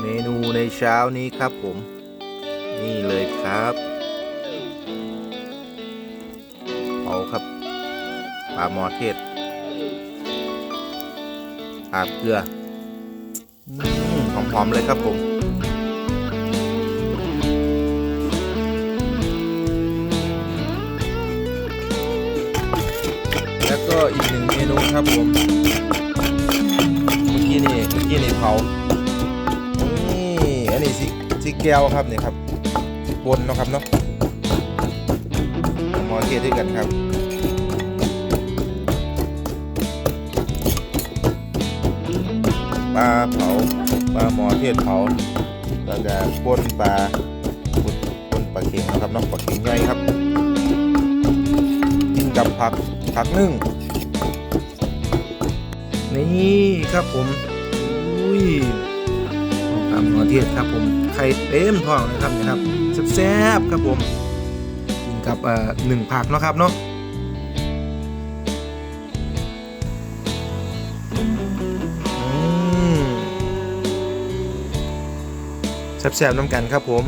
เมนูในเช้านี้ครับผม นี่เลยครับเอาครับปลาหมอเทศอาบเกลือหอมๆเลยครับผมแล้วก็อีกหนึ่งเมนูครับผมเมื่อกี้นี่เมื่อกี้นี่เผา นนี้สิสิแก้วครับเนี่ยครับสิบนเนาะครับเนาะหมอเทศด้วยกันครับปลาเผาปลาหมอเทศเผาแล้วก็ปนปลาปนปนปลาเข็งนะครับเนาะปลาเข็งใหญ่ครับกินกับผักผักนึ่งนี่ครับผมอุ้ย ตามหัวเทียดครับผมไข่เต็มท้องนะครับนะครับแซ่บๆครับผมกินกับเอ่อหนึ่งผักเนาะครับเนาะแซ่บๆน้ำกันครับผม